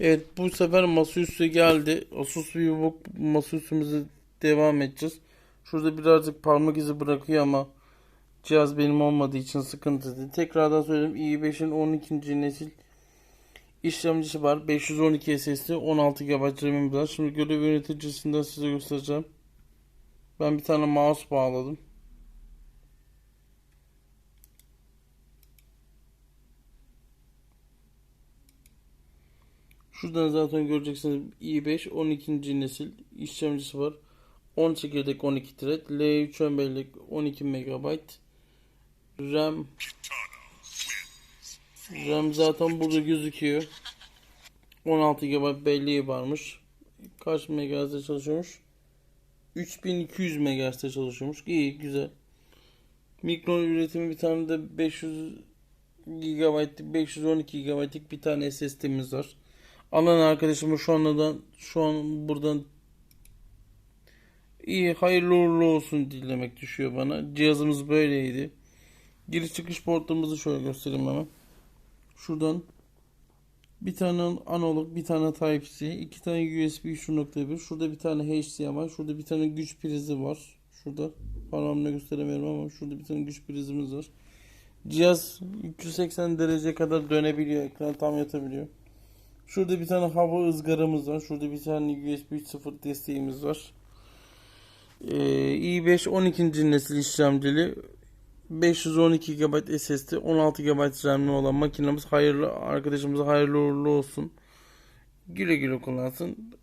Evet bu sefer masaüstü geldi. Asus VivoBook masaüstümüze devam edeceğiz. Şurada birazcık parmak izi bırakıyor ama cihaz benim olmadığı için sıkıntı. Tekrardan söyleyeyim i5'in 12. nesil işlemcisi var. 512 SSD 16 GB RAM'im var. Şimdi görev yöneticisinden size göstereceğim. Ben bir tane mouse bağladım. Şuradan zaten göreceksiniz i5 12. nesil işlemcisi var. 10 çekirdek 12 thread, L3 ön bellek 12 MB. RAM RAM zaten burada gözüküyor. 16 GB belleği varmış. Kaç MHz'de çalışıyormuş? 3200 MHz'de çalışıyormuş. İyi güzel. Mikron üretimi bir tane de 500 GB 512 GB'lik bir tane SSD'miz var. Alan arkadaşıma şu andan şu an buradan iyi hayırlı uğurlu olsun dilemek düşüyor bana. Cihazımız böyleydi. Giriş çıkış portlarımızı şöyle göstereyim hemen. Şuradan bir tane analog, bir tane Type-C, iki tane USB 3.1, şurada bir tane HDMI, şurada bir tane güç prizi var. Şurada parmağımla gösteremiyorum ama şurada bir tane güç prizimiz var. Cihaz 380 derece kadar dönebiliyor, ekran tam yatabiliyor. Şurada bir tane hava ızgaramız var. Şurada bir tane USB 3.0 desteğimiz var. Ee, i5 12. nesil işlemcili 512 GB SSD 16 GB RAM'li olan makinemiz hayırlı arkadaşımıza hayırlı uğurlu olsun. Güle güle kullansın.